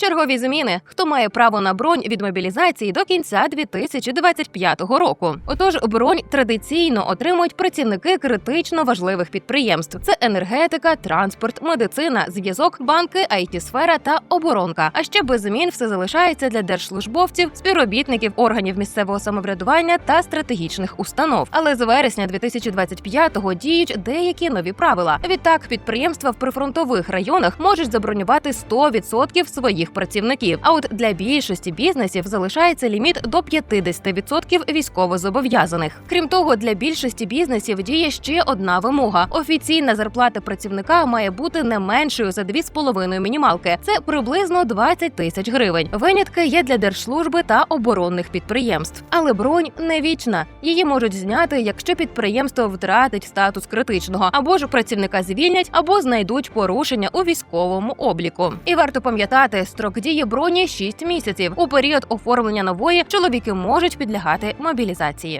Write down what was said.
Чергові зміни. Хто має право на бронь від мобілізації до кінця 2025 року? Отож, бронь традиційно отримують працівники критично важливих підприємств: це енергетика, транспорт, медицина, зв'язок, банки, it сфера та оборонка. А ще без змін все залишається для держслужбовців, співробітників органів місцевого самоврядування та стратегічних установ. Але з вересня 2025-го діють деякі нові правила. Відтак, підприємства в прифронтових районах можуть забронювати 100% своїх працівників. А от для більшості бізнесів залишається ліміт до 50% військовозобов'язаних. Крім того, для більшості бізнесів діє ще одна вимога: офіційна зарплата працівника має бути не меншою за 2,5 мінімалки. Це приблизно 20 тисяч гривень. Винятки є для держслужби та оборонних підприємств. Але бронь не вічна. Її можуть зняти, якщо підприємство втратить статус критичного, або ж працівника звільнять, або знайдуть порушення у військовому обліку. І варто пам'ятати, строк дії броні 6 місяців. У період оформлення нової чоловіки можуть підлягати мобілізації.